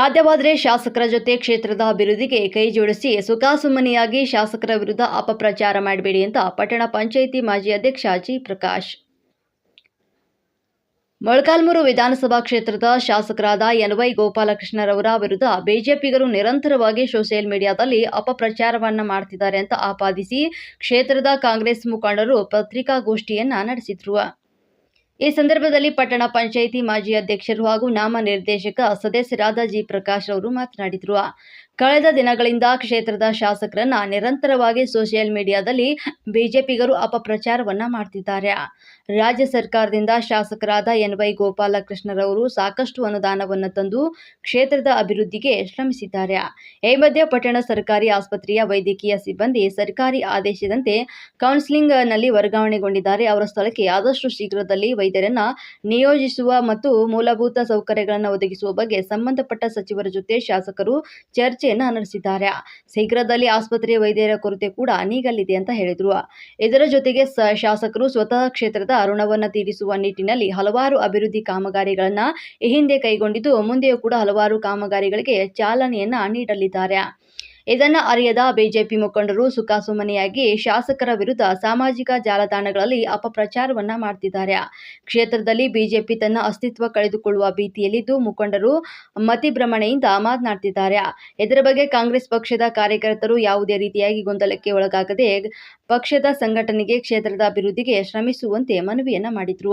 ಸಾಧ್ಯವಾದರೆ ಶಾಸಕರ ಜೊತೆ ಕ್ಷೇತ್ರದ ಅಭಿವೃದ್ಧಿಗೆ ಕೈ ಜೋಡಿಸಿ ಸುಖಾಸುಮ್ಮನಿಯಾಗಿ ಶಾಸಕರ ವಿರುದ್ಧ ಅಪಪ್ರಚಾರ ಮಾಡಬೇಡಿ ಅಂತ ಪಟ್ಟಣ ಪಂಚಾಯಿತಿ ಮಾಜಿ ಅಧ್ಯಕ್ಷ ಜಿ ಪ್ರಕಾಶ್. ಮೊಳಕಾಲ್ಮೂರು ವಿಧಾನಸಭಾ ಕ್ಷೇತ್ರದ ಶಾಸಕರಾದ ಎನ್ವೈ ಗೋಪಾಲಕೃಷ್ಣರವರ ವಿರುದ್ಧ ಬಿಜೆಪಿಗರು ನಿರಂತರವಾಗಿ ಸೋಷಿಯಲ್ ಮೀಡಿಯಾದಲ್ಲಿ ಅಪಪ್ರಚಾರವನ್ನು ಮಾಡ್ತಿದ್ದಾರೆ ಅಂತ ಆಪಾದಿಸಿ ಕ್ಷೇತ್ರದ ಕಾಂಗ್ರೆಸ್ ಮುಖಂಡರು ಪತ್ರಿಕಾಗೋಷ್ಠಿಯನ್ನ ನಡೆಸಿದ್ರು. ಈ ಸಂದರ್ಭದಲ್ಲಿ ಪಟ್ಟಣ ಪಂಚಾಯಿತಿ ಮಾಜಿ ಅಧ್ಯಕ್ಷರು ಹಾಗೂ ನಾಮ ನಿರ್ದೇಶಕ ಸದಸ್ಯರಾದ ಜಿ ಪ್ರಕಾಶ್ ಅವರು ಮಾತನಾಡಿದರು. ಕಳೆದ ದಿನಗಳಿಂದ ಕ್ಷೇತ್ರದ ಶಾಸಕರನ್ನ ನಿರಂತರವಾಗಿ ಸೋಷಿಯಲ್ ಮೀಡಿಯಾದಲ್ಲಿ ಬಿಜೆಪಿಗರು ಅಪಪ್ರಚಾರವನ್ನ ಮಾಡ್ತಿದ್ದಾರೆ. ರಾಜ್ಯ ಸರ್ಕಾರದಿಂದ ಶಾಸಕರಾದ ಎನ್ ವೈ ಗೋಪಾಲಕೃಷ್ಣರವರು ಸಾಕಷ್ಟು ಅನುದಾನವನ್ನು ತಂದು ಕ್ಷೇತ್ರದ ಅಭಿವೃದ್ಧಿಗೆ ಶ್ರಮಿಸಿದ್ದಾರೆ. ಈ ಮಧ್ಯೆ ಪಟ್ಟಣ ಸರ್ಕಾರಿ ಆಸ್ಪತ್ರೆಯ ವೈದ್ಯಕೀಯ ಸಿಬ್ಬಂದಿ ಸರ್ಕಾರಿ ಆದೇಶದಂತೆ ಕೌನ್ಸಿಲಿಂಗ್ನಲ್ಲಿ ವರ್ಗಾವಣೆಗೊಂಡಿದ್ದಾರೆ. ಅವರ ಸ್ಥಳಕ್ಕೆ ಆದಷ್ಟು ಶೀಘ್ರದಲ್ಲಿ ವೈದ್ಯರನ್ನ ನಿಯೋಜಿಸುವ ಮತ್ತು ಮೂಲಭೂತ ಸೌಕರ್ಯಗಳನ್ನು ಒದಗಿಸುವ ಬಗ್ಗೆ ಸಂಬಂಧಪಟ್ಟ ಸಚಿವರ ಜೊತೆ ಶಾಸಕರು ಚರ್ಚೆಯನ್ನ ನಡೆಸಿದ್ದಾರೆ ಶೀಘ್ರದಲ್ಲಿ ಆಸ್ಪತ್ರೆಯ ವೈದ್ಯರ ಕೊರತೆ ಕೂಡ ನೀಗಲಿದೆ ಅಂತ ಹೇಳಿದರು. ಇದರ ಜೊತೆಗೆ ಶಾಸಕರು ಸ್ವತಃ ಕ್ಷೇತ್ರದ ಋಣವನ್ನು ತೀರಿಸುವ ನಿಟ್ಟಿನಲ್ಲಿ ಹಲವಾರು ಅಭಿವೃದ್ಧಿ ಕಾಮಗಾರಿಗಳನ್ನ ಈ ಹಿಂದೆ ಕೈಗೊಂಡಿದ್ದು, ಮುಂದೆಯೂ ಕೂಡ ಹಲವಾರು ಕಾಮಗಾರಿಗಳಿಗೆ ಚಾಲನೆಯನ್ನ ನೀಡಲಿದ್ದಾರೆ. ಇದನ್ನ ಅರಿಯದ ಬಿಜೆಪಿ ಮುಖಂಡರು ಸುಖಾಸುಮ್ಮನೆಯಾಗಿ ಶಾಸಕರ ವಿರುದ್ಧ ಸಾಮಾಜಿಕ ಜಾಲತಾಣಗಳಲ್ಲಿ ಅಪಪ್ರಚಾರವನ್ನ ಮಾಡ್ತಿದ್ದಾರೆ. ಕ್ಷೇತ್ರದಲ್ಲಿ ಬಿಜೆಪಿ ತನ್ನ ಅಸ್ತಿತ್ವ ಕಳೆದುಕೊಳ್ಳುವ ಭೀತಿಯಲ್ಲಿದ್ದು ಮುಖಂಡರು ಮತಿಭ್ರಮಣೆಯಿಂದ ಮಾತನಾಡ್ತಿದ್ದಾರೆ. ಇದರ ಬಗ್ಗೆ ಕಾಂಗ್ರೆಸ್ ಪಕ್ಷದ ಕಾರ್ಯಕರ್ತರು ಯಾವುದೇ ರೀತಿಯಾಗಿ ಗೊಂದಲಕ್ಕೆ ಒಳಗಾಗದೆ ಪಕ್ಷದ ಸಂಘಟನೆಗೆ ಕ್ಷೇತ್ರದ ಅಭಿವೃದ್ಧಿಗೆ ಶ್ರಮಿಸುವಂತೆ ಮನವಿಯನ್ನ ಮಾಡಿದ್ರು.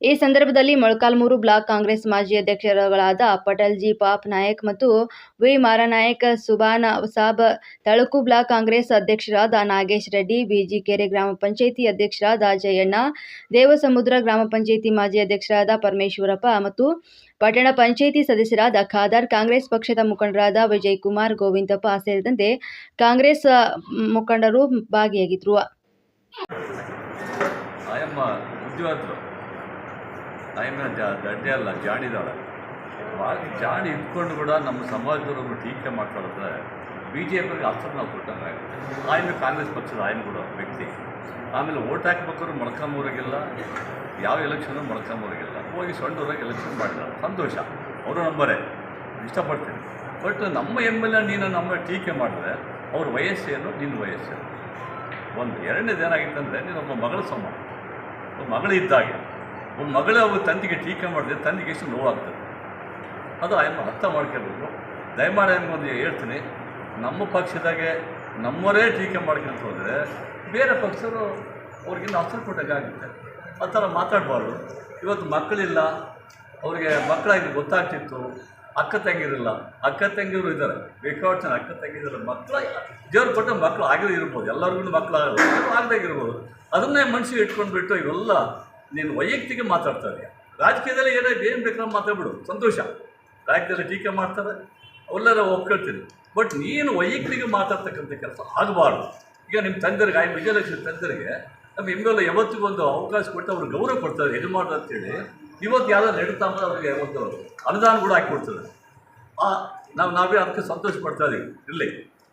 ಈ ಸಂದರ್ಭದಲ್ಲಿ ಮೊಳಕಾಲ್ಮೂರು ಬ್ಲಾಕ್ ಕಾಂಗ್ರೆಸ್ ಮಾಜಿ ಅಧ್ಯಕ್ಷರುಗಳಾದ ಪಟೇಲ್ ಜಿ ಪಾಪ್ ನಾಯಕ್ ಮತ್ತು ವಿ ಮಾರನಾಯಕ್ ಸುಬಾನ ಸಾಬ್, ತಳಕು ಬ್ಲಾಕ್ ಕಾಂಗ್ರೆಸ್ ಅಧ್ಯಕ್ಷರಾದ ನಾಗೇಶ್ ರೆಡ್ಡಿ, ಬಿಜಿಕೆರೆ ಗ್ರಾಮ ಪಂಚಾಯಿತಿ ಅಧ್ಯಕ್ಷರಾದ ಜಯಣ್ಣ, ದೇವಸಮುದ್ರ ಗ್ರಾಮ ಪಂಚಾಯಿತಿ ಮಾಜಿ ಅಧ್ಯಕ್ಷರಾದ ಪರಮೇಶ್ವರಪ್ಪ ಮತ್ತು ಪಟ್ಟಣ ಪಂಚಾಯಿತಿ ಸದಸ್ಯರಾದ ಖಾದರ್, ಕಾಂಗ್ರೆಸ್ ಪಕ್ಷದ ಮುಖಂಡರಾದ ವಿಜಯ್ ಕುಮಾರ್ ಗೋವಿಂದಪ್ಪ ಸೇರಿದಂತೆ ಕಾಂಗ್ರೆಸ್ ಮುಖಂಡರು ಭಾಗಿಯಾಗಿದ್ರು. ಬುದ್ಧಿವಂತರು ಜ ದಡ್ಡೆ ಅಲ್ಲ, ಜಾಣಿದಾಳೆ. ಜಾಣಿ ಇಟ್ಕೊಂಡು ಕೂಡ ನಮ್ಮ ಸಮಾಜದವರು ಟೀಕೆ ಮಾತಾಡಿದ್ರೆ ಬಿ ಜೆ ಪಿಗೆ ಅಸ್ತ್ರ ನಾವು ಕೊಟ್ಟಂಗೆ ಆಯ್ನು ಕಾಂಗ್ರೆಸ್ ಪಕ್ಷದ ಆಯ್ನು ಕೂಡ ವ್ಯಕ್ತಿ. ಆಮೇಲೆ ಓಟ್ ಹಾಕ್ಬೇಕಾದ್ರು ಮೊಳಕಾಮೂರಿಗೆಲ್ಲ ಯಾವ ಎಲೆಕ್ಷನು ಮೊಳಕಾಮೂರಿಗೆಲ್ಲ ಹೋಗಿ ಸೊಂಡೂರಾಗಿ ಎಲೆಕ್ಷನ್ ಮಾಡಿದ ಸಂತೋಷ. ಅವರು ನಂಬರೇ. ಇಷ್ಟಪಡ್ತೀನಿ. ಬಟ್ ನಮ್ಮ ಎಂ ಎಲ್ ಎ ನೀನು ನಮ್ಮ ಟೀಕೆ ಮಾಡಿದ್ರೆ ಅವ್ರ ವಯಸ್ಸೇನು ನಿನ್ನ ವಯಸ್ಸೇನು? ಒಂದು ಎರಡನೇದು ಏನಾಗಿತ್ತಂದರೆ ನೀನು ಒಬ್ಬ ಮಗಳ ಸಮ. ಒಬ್ಬ ಅವರು ಒಬ್ಬ ಮಗಳ ಒಬ್ಬ ತಂದೆಗೆ ಟೀಕೆ ಮಾಡಿದ್ರೆ ತಂದೆಗೆ ಎಷ್ಟು ನೋವಾಗ್ತದೆ. ಅದು ಆಯಮ್ಮ ಅರ್ಥ ಮಾಡ್ಕೋಬೇಕು ದಯಮಾಡಿ ಒಂದು ಹೇಳ್ತೀನಿ. ನಮ್ಮ ಪಕ್ಷದಾಗೆ ನಮ್ಮವರೇ ಟೀಕೆ ಮಾಡ್ಕೊಂತ ಹೋದರೆ ಬೇರೆ ಪಕ್ಷರು ಅವ್ರಿಗಿನ್ನ ಅಸ್ತ್ರ ಕೊಟ್ಟಾಗ ಆಗುತ್ತೆ. ಆ ಥರ ಮಾತಾಡಬಾರ್ದು. ಇವತ್ತು ಮಕ್ಕಳಿಲ್ಲ. ಅವರಿಗೆ ಮಕ್ಕಳಾಗಿ ಗೊತ್ತಾಗ್ತಿತ್ತು. ಅಕ್ಕ ತಂಗಿರಲ್ಲ. ಅಕ್ಕ ತಂಗಿರು ಇದ್ದಾರೆ. ಬೇಕಾದ ಜನ ಅಕ್ಕ ತಂಗಿದ್ದಾರೆ ಮಕ್ಕಳು ದೇವ್ರು ಕೊಟ್ಟ ಮಕ್ಕಳು ಆಗಲೇ ಇರ್ಬೋದು. ಎಲ್ಲರಿಗೂ ಮಕ್ಕಳು ಇರ್ಬೋದು. ಅದನ್ನೇ ಮನುಷ್ಯ ಇಟ್ಕೊಂಡ್ಬಿಟ್ಟು ಇವೆಲ್ಲ ನೀನು ವೈಯಕ್ತಿಕ ಮಾತಾಡ್ತಾ ಇದೆಯಾ ರಾಜಕೀಯದಲ್ಲಿ ಏನೋ ಏನು ಬೇಕಾದ್ರೆ ಮಾತಾಡ್ಬಿಡು. ಸಂತೋಷ. ರಾಜಕೀಯದಲ್ಲಿ ಟೀಕೆ ಮಾಡ್ತಾರೆ. ಅವೆಲ್ಲರ ಒಪ್ಕೊಳ್ತೀನಿ ಬಟ್ ನೀನು ವೈಯಕ್ತಿಕ ಮಾತಾಡ್ತಕ್ಕಂಥ ಕೆಲಸ ಆಗಬಾರ್ದು. ಈಗ ನಿಮ್ಮ ತಂದೆರಿಗೆ ಆಯ್ ವಿಜಯಲಕ್ಷ್ಮಿ ತಂದೆರಿಗೆ ನಮ್ಮ ಎಮ್ಮೆಲ್ಲ ಯಾವತ್ತಿಗೂ ಒಂದು ಅವಕಾಶ ಕೊಟ್ಟು ಅವ್ರಿಗೆ ಗೌರವ ಕೊಡ್ತಾರೆ. ಮಾಡೋದು ಅಂತೇಳಿ. ಇವತ್ತು ಯಾವ್ದೋ ನಡೀತಾ ಅವರಿಗೆ ಒಂದು ಅನುದಾನ ಕೂಡ ಹಾಕಿಕೊಡ್ತದೆ ಆ, ನಾವು, ನಾವೇ ಅದಕ್ಕೆ ಸಂತೋಷ ಪಡ್ತಾ ಇದೀವಿ. ಇರಲಿ.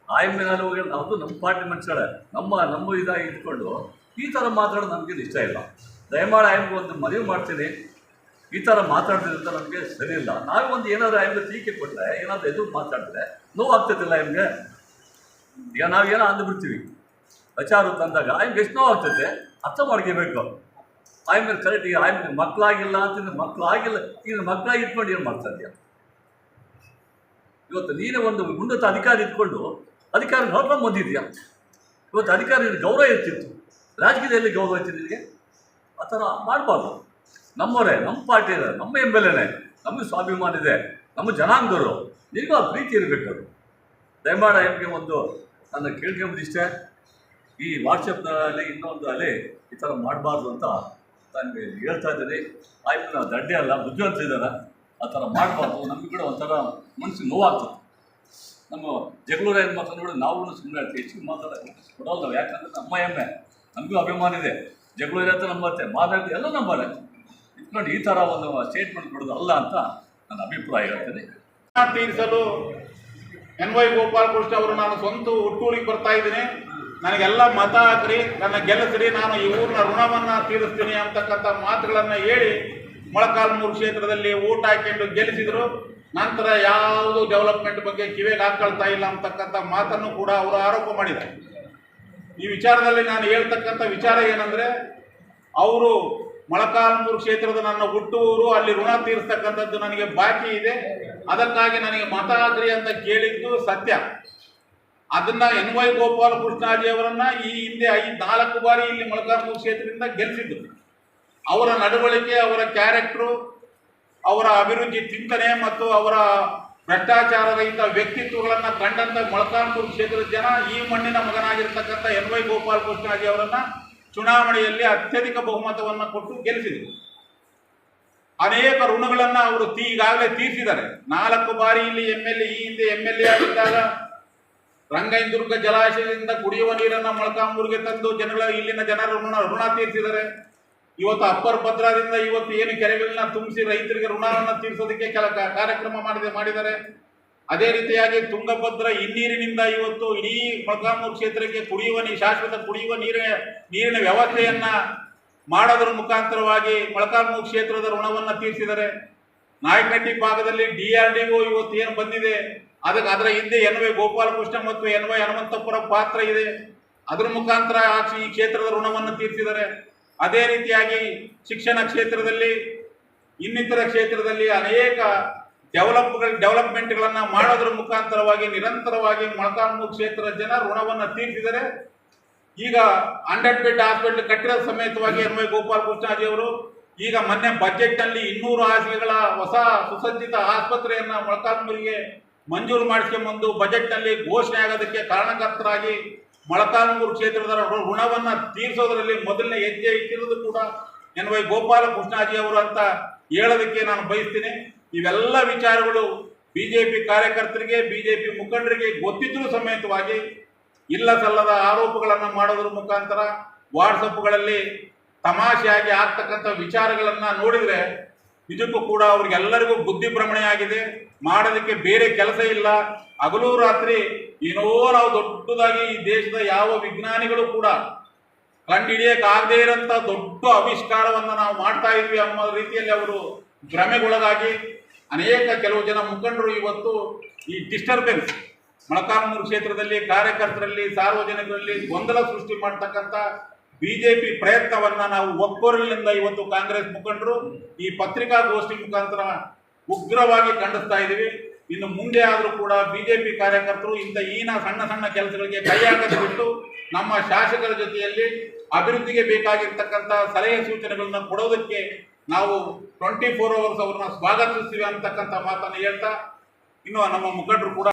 ಆಯಮ್ಮಿನಲ್ಲಿ ಹೋಗಿ ನಾವು ನಮ್ಮ ಪಾರ್ಟಿ ಮನುಷ್ಯಳೆ. ನಮ್ಮ ನಮ್ಮ ಇದಾಗಿ ಇಟ್ಕೊಂಡು ಈ ಥರ ಮಾತಾಡೋದು ನಮಗೇನು ಇಷ್ಟ ಇಲ್ಲ. ದಯಮಾಡಿ ಆಯಮ್ಗೆ ಒಂದು ಮನವಿ ಮಾಡ್ತೀನಿ. ಈ ಥರ ಮಾತಾಡ್ತಿದ್ದಂತ ನಮಗೆ ಸರಿ ಇಲ್ಲ. ನಾವೇ ಒಂದು ಏನಾದರೂ ಆಯಮ್ಗೆ ಟೀಕೆ ಕೊಟ್ಟರೆ ಏನಾದರೂ ಎದುರು ಮಾತಾಡಿದ್ರೆ ನೋವಾಗ್ತದಿಲ್ಲ ಆಯಮ್ಗೆ? ಈಗ ನಾವೇನೋ ಅಂದ್ಬಿಡ್ತೀವಿ ವಿಚಾರ ತಂದಾಗ ಆಯಮ್ಗೆ ಎಷ್ಟು ನೋವು ಆಗ್ತದೆ ಅರ್ಥ ಮಾಡ್ಕೋಬೇಕು. ಆಯಮ್ಗೆ ಕರೆಕ್ಟ್ ಈಗ ಆಯಮ್ಗೆ ಮಕ್ಕಳಾಗಿಲ್ಲ ಅಂತಂದ್ರೆ ಮಕ್ಕಳಾಗಿಲ್ಲ ಈಗ ಮಕ್ಕಳಾಗಿ ಇಟ್ಕೊಂಡು ಏನು ಮಾಡ್ತಾ ಇದೆಯಾ? ಇವತ್ತು ನೀನೇ ಒಂದು ಉನ್ನತ ಅಧಿಕಾರಿ ಇಟ್ಕೊಂಡು ಅಧಿಕಾರ ನೋಡ್ಕೊಂಡು ಬಂದಿದ್ಯಾ ಇವತ್ತು ಅಧಿಕಾರಿ ಗೌರವ ಇರ್ತಿತ್ತು ರಾಜಕೀಯದಲ್ಲಿ ಗೌರವ ಇರ್ತಿತ್ತು ನಿನಗೆ? ಆ ಥರ ಮಾಡಬಾರ್ದು. ನಮ್ಮವರೇ, ನಮ್ಮ ಪಾರ್ಟಿ ನಮ್ಮ ಎಂ ಎಲ್ ಎನೇ ನಮಗೆ ಸ್ವಾಭಿಮಾನ ಇದೆ, ನಮ್ಮ ಜನಾಂಗರು ನಿಮಗೂ ಆ ಪ್ರೀತಿ ಇರಬೇಕು ಅದು ದಯಮಾಡಿ ಎಮ್ಗೆ ಒಂದು ನನ್ನ ಕೇಳ್ಕೊಂಬುದಿಷ್ಟೇ ಈ ವಾಟ್ಸಪ್ನಲ್ಲಿ ಇನ್ನೊಂದು ಅಲ್ಲಿ ಈ ಥರ ಮಾಡಬಾರ್ದು ಅಂತ ನನಗೆ ಹೇಳ್ತಾ ಇದ್ದೀನಿ. ಆಯ್ತು ದಡ್ಡೆ ಅಲ್ಲ ಬುದ್ಧಿವಂತರಿದ್ದಾರೆ ಆ ಥರ ಮಾಡಬಾರ್ದು, ನಮಗೆ ಕೂಡ ಒಂಥರ ಮನಸ್ಸಿಗೆ ನೋವಾಗ್ತದೆ. ನಮ್ಮ ಜಗಳೂರ ಏನು ಮಾತಾಡೋದು ನಾವು ಸುಮ್ಮನೆ ಹೆಚ್ಚಿಗೆ ನಾವು ಯಾಕಂದ್ರೆ ನಮ್ಮ ಹೆಮ್ಮೆ ನಮಗೂ ಅಭಿಮಾನ ಇದೆ. ಜಗಳೂರ ಇರತ್ತೆ ನಂಬತ್ತೆ ಮಾತಾಡಿ ಎಲ್ಲ ನಂಬಲ್ಲೆ. ಇಟ್ಕೊಂಡು ಈ ಥರ ಒಂದು ಸ್ಟೇಟ್ಮೆಂಟ್ ಕೊಡೋದು ಅಲ್ಲ ಅಂತ ನನ್ನ ಅಭಿಪ್ರಾಯ ಹೇಳ್ತೀನಿ. ತೀರಿಸಲು ಎನ್ ವೈ ಗೋಪಾಲಕೃಷ್ಣ ಅವರು ನಾನು ಸ್ವಂತ ಹುಟ್ಟೂರಿಗೆ ಬರ್ತಾ ಇದ್ದೀನಿ. ನನಗೆಲ್ಲ ಮತ ಹಾಕ್ರಿ, ನನ್ನ ಗೆಲ್ಲಿಸ್ರಿ, ನಾನು ಈ ಊರಿನ ಋಣವನ್ನ ತೀರಿಸ್ತೀನಿ ಅಂತಕ್ಕಂಥ ಮಾತುಗಳನ್ನು ಹೇಳಿ ಮೊಳಕಾಲ್ಮೂರು ಕ್ಷೇತ್ರದಲ್ಲಿ ಊಟ ಹಾಕೊಂಡು ಗೆಲ್ಲಿಸಿದ್ರು. ನಂತರ ಯಾವುದು ಡೆವಲಪ್ಮೆಂಟ್ ಬಗ್ಗೆ ಕಿವಿಗೆ ಹಾಕೊಳ್ತಾ ಇಲ್ಲ ಅಂತಕ್ಕಂಥ ಮಾತನ್ನು ಕೂಡ ಅವರು ಆರೋಪ ಮಾಡಿದ್ದಾರೆ. ಈ ವಿಚಾರದಲ್ಲಿ ನಾನು ಹೇಳ್ತಕ್ಕಂಥ ವಿಚಾರ ಏನಂದ್ರೆ, ಅವರು ಮೊಳಕಾಲ್ಮೂರು ಕ್ಷೇತ್ರದ ನನ್ನ ಹುಟ್ಟೂರು, ಅಲ್ಲಿ ಋಣ ತೀರಿಸ್ತಕ್ಕಂಥದ್ದು ನನಗೆ ಬಾಕಿ ಇದೆ. ಅದಕ್ಕಾಗಿ ನನಗೆ ಮತ ಅಂತ ಕೇಳಿದ್ದು ಸತ್ಯ. ಅದನ್ನ ಎನ್ ವೈ ಗೋಪಾಲ್ ಕೃಷ್ಣಾಜಿ ಅವರನ್ನ ಈ ಹಿಂದೆ ಐದು ನಾಲ್ಕು ಬಾರಿ ಇಲ್ಲಿ ಮೊಳಕಾಲ್ಮೂರು ಕ್ಷೇತ್ರದಿಂದ ಗೆಲ್ಲಿಸಿದ್ರು ಅವರ ನಡವಳಿಕೆ, ಅವರ ಕ್ಯಾರೆಕ್ಟ್ರು, ಅವರ ಅಭಿವೃದ್ಧಿ ಚಿಂತನೆ ಮತ್ತು ಅವರ ಭ್ರಷ್ಟಾಚಾರ ರಹಿತ ವ್ಯಕ್ತಿತ್ವಗಳನ್ನ ಕಂಡಂತ ಮೊಳಕಾನ್ಪುರ ಕ್ಷೇತ್ರದ ಜನ ಈ ಮಣ್ಣಿನ ಮಗನಾಗಿರ್ತಕ್ಕಂಥ ಎನ್ ವೈ ಗೋಪಾಲ ಕೃಷ್ಣಾಜಿ ಅವರನ್ನ ಚುನಾವಣೆಯಲ್ಲಿ ಅತ್ಯಧಿಕ ಬಹುಮತವನ್ನ ಕೊಟ್ಟು ಗೆಲ್ಲಿಸಿದರು. ಅನೇಕ ಋಣಗಳನ್ನ ಅವರು ಈಗಾಗಲೇ ತೀರಿಸಿದ್ದಾರೆ. ನಾಲ್ಕು ಬಾರಿ ಇಲ್ಲಿ ಎಂ ಎಲ್ ಎ, ಈ ಹಿಂದೆ ಎಂ ಎಲ್ ಎ ಆಗಿದ್ದಾಗ ರಂಗೈದುರ್ಗ ಜಲಾಶಯದಿಂದ ಕುಡಿಯುವ ನೀರನ್ನ ಮೊಳಕಾಂಬೂರಿಗೆ ತಂದು ಜನಗಳ ಇಲ್ಲಿನ ಜನರ ಋಣ ಋಣ ತೀರಿಸಿದ್ದಾರೆ. ಇವತ್ತು ಅಪ್ಪರ್ ಭದ್ರಾದಿಂದ ಇವತ್ತು ಏನು ಕೆರೆಗಳನ್ನ ತುಂಬಿಸಿ ರೈತರಿಗೆ ಋಣವನ್ನು ತೀರಿಸೋದಕ್ಕೆ ಕೆಲ ಕಾರ್ಯಕ್ರಮ ಮಾಡಿದೆ ಮಾಡಿದ್ದಾರೆ. ಅದೇ ರೀತಿಯಾಗಿ ತುಂಗಭದ್ರ ಹಿನ್ನೀರಿನಿಂದ ಇವತ್ತು ಇಡೀ ಮೊಳಕಾಂಬೂರು ಕ್ಷೇತ್ರಕ್ಕೆ ಕುಡಿಯುವ ನೀರು ಶಾಶ್ವತ ಕುಡಿಯುವ ನೀರಿನ ನೀರಿನ ವ್ಯವಸ್ಥೆಯನ್ನ ಮಾಡೋದ್ರ ಮುಖಾಂತರವಾಗಿ ಮೊಳಕಾಲ್ಮೂರು ಕ್ಷೇತ್ರದ ಋಣವನ್ನು ತೀರಿಸಿದ್ದಾರೆ. ನಾಯಕನಟ್ಟಿ ಭಾಗದಲ್ಲಿ ಡಿ ಆರ್ ಡಿ ಒ ಇವತ್ತು ಏನು ಬಂದಿದೆ? ಅದಕ್ಕೆ ಅದರ ಹಿಂದೆ ಎನ್ ವೈ ಗೋಪಾಲಕೃಷ್ಣ ಮತ್ತು ಎನ್ ವೈ ಹನುಮಂತಪುರ ಪಾತ್ರ ಇದೆ. ಅದರ ಮುಖಾಂತರ ಈ ಕ್ಷೇತ್ರದ ಋಣವನ್ನು ತೀರಿಸಿದ್ದಾರೆ. ಅದೇ ರೀತಿಯಾಗಿ ಶಿಕ್ಷಣ ಕ್ಷೇತ್ರದಲ್ಲಿ, ಇನ್ನಿತರ ಕ್ಷೇತ್ರದಲ್ಲಿ ಅನೇಕ ಡೆವಲಪ್ಗಳು ಡೆವಲಪ್ಮೆಂಟ್ಗಳನ್ನು ಮಾಡೋದ್ರ ಮುಖಾಂತರವಾಗಿ, ನಿರಂತರವಾಗಿ ಮೊಳಕಾಲ್ಮೂರು ಕ್ಷೇತ್ರದ ಜನ ಋಣವನ್ನು ತೀರಿಸಿದರೆ, ಈಗ ಹಂಡ್ರೆಡ್ ಬೆಡ್ ಹಾಸ್ಪಿಟಲ್ ಕಟ್ಟಿರೋ ಸಮೇತವಾಗಿ ಎನ್ ವೈ ಗೋಪಾಲ್ ಕೃಷ್ಣಾಜಿ ಅವರು ಈಗ ಮೊನ್ನೆ ಬಜೆಟ್ನಲ್ಲಿ ಇನ್ನೂರು ಹಾಸಿಗೆಗಳ ಹೊಸ ಸುಸಜ್ಜಿತ ಆಸ್ಪತ್ರೆಯನ್ನ ಮೊಳಕಾಲ್ಮೂರಿಗೆ ಮಂಜೂರು ಮಾಡಿಸ್ಕೊಂಬಂದು ಬಜೆಟ್ನಲ್ಲಿ ಘೋಷಣೆ ಆಗೋದಕ್ಕೆ ಕಾರಣಕರ್ತರಾಗಿ ಮೊಳಕಾಲ್ಮೂರು ಕ್ಷೇತ್ರದ ಋಣವನ್ನು ತೀರಿಸೋದ್ರಲ್ಲಿ ಮೊದಲನೇ ಹೆಜ್ಜೆ ಇಟ್ಟಿರೋದು ಕೂಡ ಎನ್ ವೈ ಗೋಪಾಲ ಕೃಷ್ಣಾಜಿ ಅವರು ಅಂತ ಹೇಳೋದಕ್ಕೆ ನಾನು ಬಯಸ್ತೀನಿ. ಇವೆಲ್ಲ ವಿಚಾರಗಳು ಬಿಜೆಪಿ ಕಾರ್ಯಕರ್ತರಿಗೆ, ಬಿಜೆಪಿ ಮುಖಂಡರಿಗೆ ಗೊತ್ತಿದ್ರೂ ಸಮೇತವಾಗಿ ಇಲ್ಲ ಸಲ್ಲದ ಆರೋಪಗಳನ್ನು ಮಾಡೋದ್ರ ಮುಖಾಂತರ ವಾಟ್ಸಪ್ಗಳಲ್ಲಿ ತಮಾಷೆಯಾಗಿ ಆಗ್ತಕ್ಕಂಥ ವಿಚಾರಗಳನ್ನು ನೋಡಿದ್ರೆ ನಿಜಕ್ಕೂ ಕೂಡ ಅವ್ರಿಗೆಲ್ಲರಿಗೂ ಬುದ್ಧಿ ಭ್ರಮಣೆಯಾಗಿದೆ ಮಾಡೋದಕ್ಕೆ ಬೇರೆ ಕೆಲಸ ಇಲ್ಲ. ಹಗಲು ರಾತ್ರಿ ಏನೋ ನಾವು ದೊಡ್ಡದಾಗಿ ಈ ದೇಶದ ಯಾವ ವಿಜ್ಞಾನಿಗಳು ಕೂಡ ಕಂಡುಹಿಡಿಯಕ್ಕಾಗದೇ ಇರೋಂಥ ದೊಡ್ಡ ಆವಿಷ್ಕಾರವನ್ನು ನಾವು ಮಾಡ್ತಾ ಇದ್ವಿ ಅನ್ನೋ ರೀತಿಯಲ್ಲಿ ಅವರು ಭ್ರಮೆಗೊಳಗಾಗಿ ಅನೇಕ ಕೆಲವು ಜನ ಮುಖಂಡರು ಇವತ್ತು ಈ ಡಿಸ್ಟರ್ಬೆನ್ಸ್, ಮೊಳಕಾಲ್ಮೂರು ಕ್ಷೇತ್ರದಲ್ಲಿ ಕಾರ್ಯಕರ್ತರಲ್ಲಿ, ಸಾರ್ವಜನಿಕರಲ್ಲಿ ಗೊಂದಲ ಸೃಷ್ಟಿ ಮಾಡ್ತಕ್ಕಂಥ ಬಿಜೆಪಿ ಪ್ರಯತ್ನವನ್ನ ನಾವು ಒಕ್ಕೊರಲಿನಿಂದ ಇವತ್ತು ಕಾಂಗ್ರೆಸ್ ಮುಖಂಡರು ಈ ಪತ್ರಿಕಾಗೋಷ್ಠಿ ಮುಖಾಂತರ ಉಗ್ರವಾಗಿ ಖಂಡಿಸ್ತಾ ಇದ್ದೀವಿ ಇನ್ನು ಮುಂದೆ ಆದರೂ ಕೂಡ ಬಿಜೆಪಿ ಕಾರ್ಯಕರ್ತರು ಇಂಥ ಈನ ಸಣ್ಣ ಸಣ್ಣ ಕೆಲಸಗಳಿಗೆ ಕೈ ಬಿಟ್ಟು ನಮ್ಮ ಶಾಸಕರ ಜೊತೆಯಲ್ಲಿ ಅಭಿವೃದ್ಧಿಗೆ ಬೇಕಾಗಿರ್ತಕ್ಕಂಥ ಸಲಹೆ ಸೂಚನೆಗಳನ್ನ ಕೊಡೋದಕ್ಕೆ ನಾವು ಟ್ವೆಂಟಿ ಫೋರ್ ಅವರ್ಸ್ ಅವ್ರನ್ನ ಸ್ವಾಗತಿಸ್ತೀವಿ ಅಂತಕ್ಕಂಥ ಮಾತನ್ನು ಹೇಳ್ತಾ, ಇನ್ನು ನಮ್ಮ ಮುಖಂಡರು ಕೂಡ